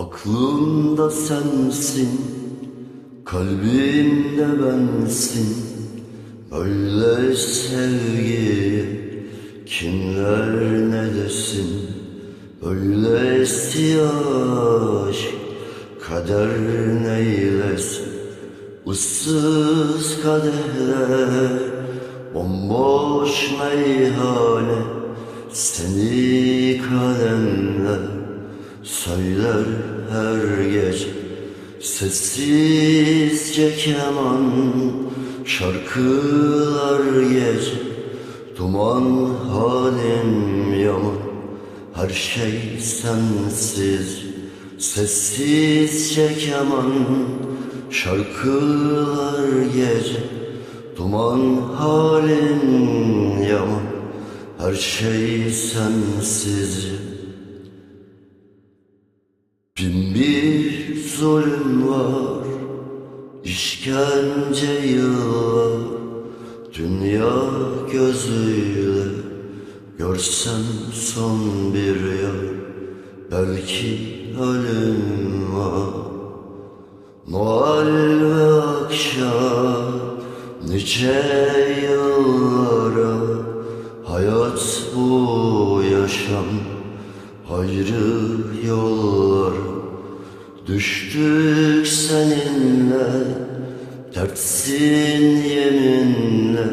Aklımda sensin, kalbimde bensin. Böyle sevgiye kimler ne desin? Böyle aşk kader neylesin? Issız kadehler, bomboş meyhane. Seni kalemler söyler her gece Sessizce keman şarkılar gece. Duman halim yaman her şey sensiz. Sessizce keman şarkılar gece. Duman halim yaman her şey sensiz bir zulüm var, işkence yıllar Dünya gözüyle görsem son bir yar. Belki ölüm var. Noel ve akşam nice yıllara. Hayat bu yaşam Hayrı yollar Düştük seninle Dertsin yeminle.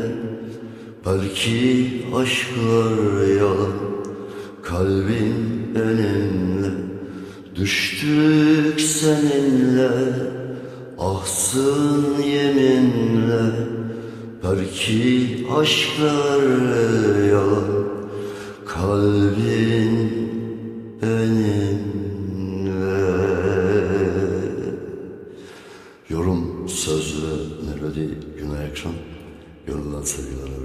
Belki aşklar yalan Kalbim benimle. Düştük seninle Ahsın yeminle. Belki aşklar yalan Kalbin Yorum, söz ve melodi Günay Akşam Gönülden sevgiler